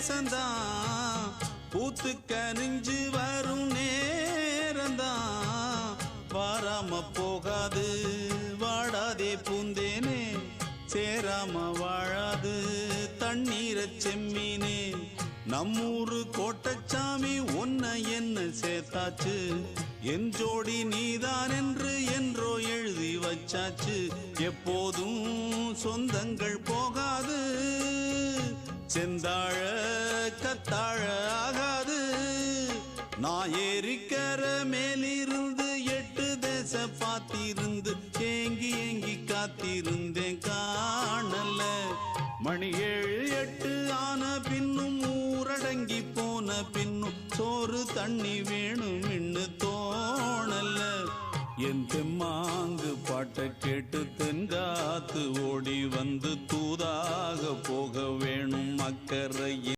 நேசந்தான் பூத்து கனிஞ்சு வரும் நேரந்தான். வாராம போகாது வாடாதே பூந்தேனே. சேராம வாழாது தண்ணீரை செம்மீனே. நம்மூரு கோட்டச்சாமி ஒன்ன என்ன சேர்த்தாச்சு? என் ஜோடி நீதான் என்று என்றோ எழுதி வச்சாச்சு. எப்போதும் சொந்தங்கள் போகா செந்தாழ கத்தாழ ஆகாது. நான் ஏறிக்கர மேலிருந்து எட்டு தேச பார்த்திருந்து ஏங்கி ஏங்கி காத்திருந்தேன் காணல. மணி ஏழு எட்டு ஆன பின்னும் ஊரடங்கி போன பின்னும் சோறு தண்ணி வேணும் இன்னு தோணல. என் தெம்மாங்கு பாட்டை கேட்டு தென்காத்து ஓடி வந்து தூதாக போக வேணும். மக்கரையில்